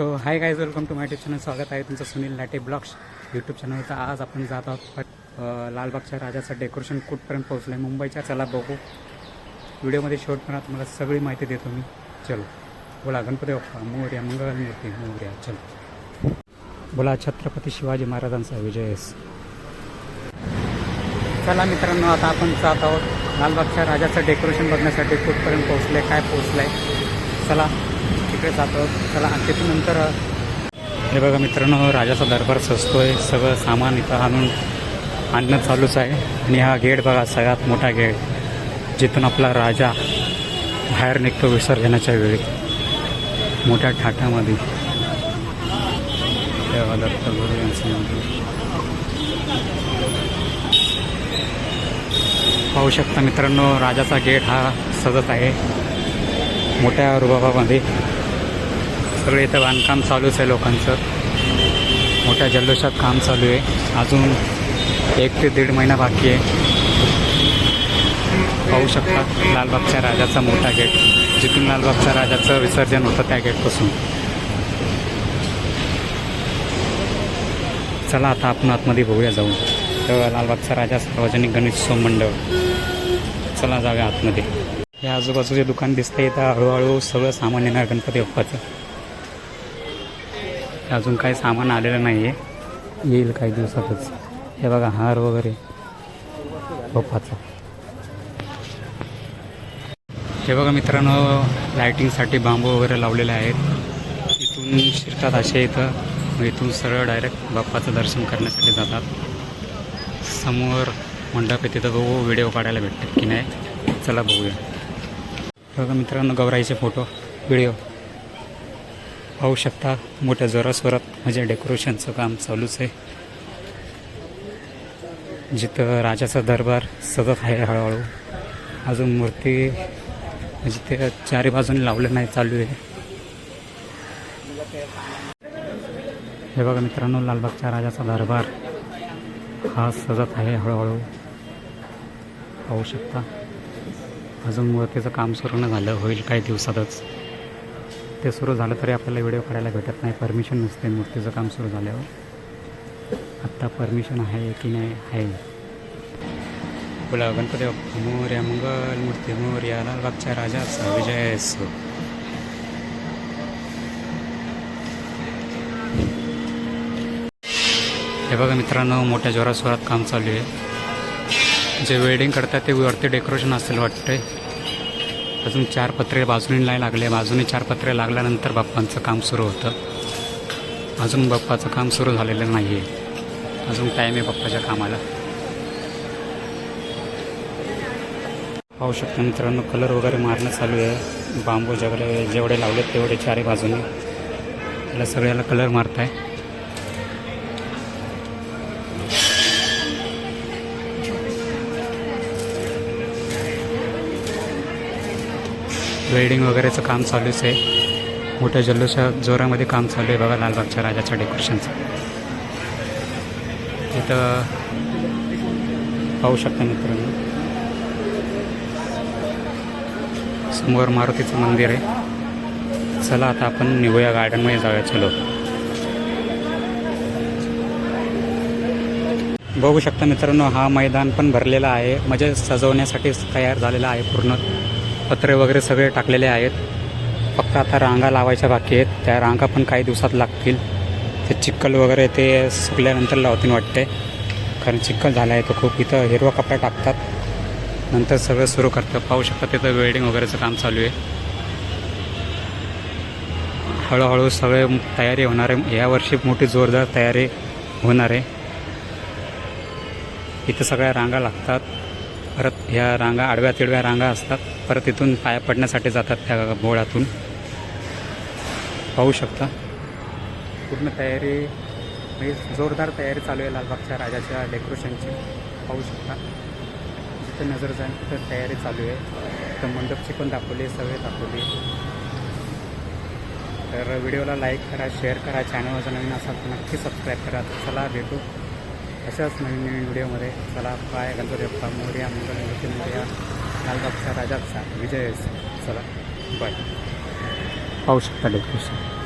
So hi guys welcome to my tube channel स्वागत आहे तुमचं सुनील लाटे ब्लॉग्स यूट्यूब चॅनलचं आज आपण जात आहोत लालबागच्या राजाचं डेकोरेशन कुठपर्यंत पोहोचलं आहे मुंबईच्या. चला बघू. व्हिडिओमध्ये शेवटपर्यंत तुम्हाला सगळी माहिती देतो मी. चलो. बोला गणपती बाप्पा मोर्या मंगळ मूर्ती मोर्या. चलो. बोला छत्रपती शिवाजी महाराजांचा विजयस चला मित्रांनो आता आपण जात आहोत लालबागच्या राजाचं डेकोरेशन बघण्यासाठी कुठपर्यंत पोहोचलं आहे काय पोहोचलं आहे चला. तिकडे जातो. चला आणखी नंतर हे बघा मित्रांनो राजाचा दरबार सजतोय. सगळं सामान इथं आणून आणणं चालूच आहे. आणि हा गेट बघा सगळ्यात मोठा गेट जिथून आपला राजा बाहेर निघतो विसर्जनाच्या वेळी. मोठ्या ठाठामध्ये तेव्हा दत्तगुरू यांचं मंदिर पाहू शकता मित्रांनो राजाचा गेट हा सजत आहे. मोठ्या रुबाबामध्ये. सगळे इथं बांधकाम चालूच आहे लोकांचं. मोठ्या जल्लोषात काम चालू आहे. अजून एक ते दीड महिना बाकी आहे. पाहू शकता लालबागच्या राजाचा मोठा गेट. जिथून लालबागच्या राजाचं विसर्जन होतं त्या गेटपासून. चला आता आपण आतमध्ये बघूया जाऊन. तर लालबागचा राजा सार्वजनिक गणेशोत्सव मंडळ. चला जाऊया आतमध्ये. या आजूबाजूचे दुकान दिसतंय. इथं हळूहळू सगळं सामान येणार गणपती बाप्पाचं. अजून काही सामान आलेलं नाही आहे येईल काही दिवसातच. हे बघा हार वगैरे. बाप्पाचा हे बघा मित्रांनो लायटिंगसाठी बांबू वगैरे लावलेले आहेत. इथून शिरतात असे इथं. मग इथून सरळ डायरेक्ट बाप्पाचं दर्शन करण्यासाठी जातात. समोर मंडप आहे तिथं बघू व्हिडिओ काढायला भेटतात की नाही. चला बघूया. बघा मित्रांनो गौराईचे फोटो व्हिडिओ पाहू शकता मोठ्या जोरास्वरात म्हणजे डेकोरेशनचं काम चालूच आहे. जिथं राजाचा दरबार सतत आहे हळूहळू. अजून मूर्ती म्हणजे ते चारी बाजूने लावलं नाही चालू आहे. हे बघा मित्रांनो लालबागच्या राजाचा दरबार हा सजत आहे हळूहळू. पाहू शकता. अजून मूर्तीचं काम सुरू न झालं होईल काही दिवसातच. ते सुरू झालं तरी आपल्याला व्हिडिओ काढायला भेटत नाही. परमिशन नसते मूर्तीचं काम सुरू झाल्यावर. आत्ता परमिशन आहे की नाही आहे. बोला गणपती बाप्पा. मोर्या मंगल मूर्ती मोर्या लालबागच्या राजाचा विजय असो. हे बघा मित्रांनो मोठ्या जोरासोरात काम चालू आहे. जे वेडिंग करतात ते वरती डेकोरेशन असेल वाटतंय. अजून चार पत्रे बाजूने नाही लागले. बाजूने चार पत्रे लागल्यानंतर बाप्पांचं काम सुरू होतं. अजून बाप्पाचं काम सुरू झालेलं नाही आहे अजून टाईम आहे बाप्पाच्या कामाला. पाहू शकता मित्रांनो कलर वगैरे मारणं चालू आहे. बांबू जेवढे जेवढे लावले तेवढे चारही बाजूने. त्याला सगळ्याला कलर मारताय. वेल्डिंग वगैरेचं काम चालूच आहे. मोठ्या जल्लोषा जोरामध्ये काम चालू आहे बघा लालबागच्या राजाच्या डेकोरेशनचं इथं पाहू शकता मित्रांनो. समोर मारुतीचं मंदिर आहे. चला आता आपण निघूया गार्डनमध्ये जाऊया चलो. बघू शकता मित्रांनो हा मैदान पण भरलेला आहे. म्हणजे सजवण्यासाठी तयार झालेला आहे पूर्ण. पत्रे वगैरे सगळे टाकलेले आहेत. फक्त आता रांगा लावायच्या बाकी आहेत. त्या रांगा पण काही दिवसात लागतील. ते चिखल वगैरे ते सुकल्यानंतर लावतील वाटते कारण चिखल झाला आहे तो खूप. इथं हिरवा कपडा टाकतात. नंतर सगळं सुरू करतं पाहू शकता तिथं वेल्डिंग वगैरेचं काम चालू आहे. हळूहळू सगळे तयारी होणार आहे. यावर्षी मोठी जोरदार तयारी होणार आहे. इथं सगळ्या रांगा लागतात. परत ह्या रांगा आडव्या तिडव्या रांगा असतात. परत तिथून पाया पडण्यासाठी जातात त्या बोळातून. पाहू शकता. पूर्ण तयारी म्हणजे जोरदार तयारी चालू आहे लालबागच्या राजाच्या डेकोरेशनची पाहू शकता. जिथं नजर जाईल तिथं तयारी चालू आहे. तर मंडपची पण दाखवली आहे सगळे दाखवली तर व्हिडिओला लाईक करा शेअर करा चॅनलवर नवीन असाल तर नक्की सबस्क्राईब करा. चला भेटू. अशाच नवीन नवीन व्हिडिओमध्ये चला पाय गणपती बाप्पा मोर्या मंगलमूर्ती मोर्या लालबागचा राजाचा विजय. चला बाय. पाहू शकता डेकोरेशन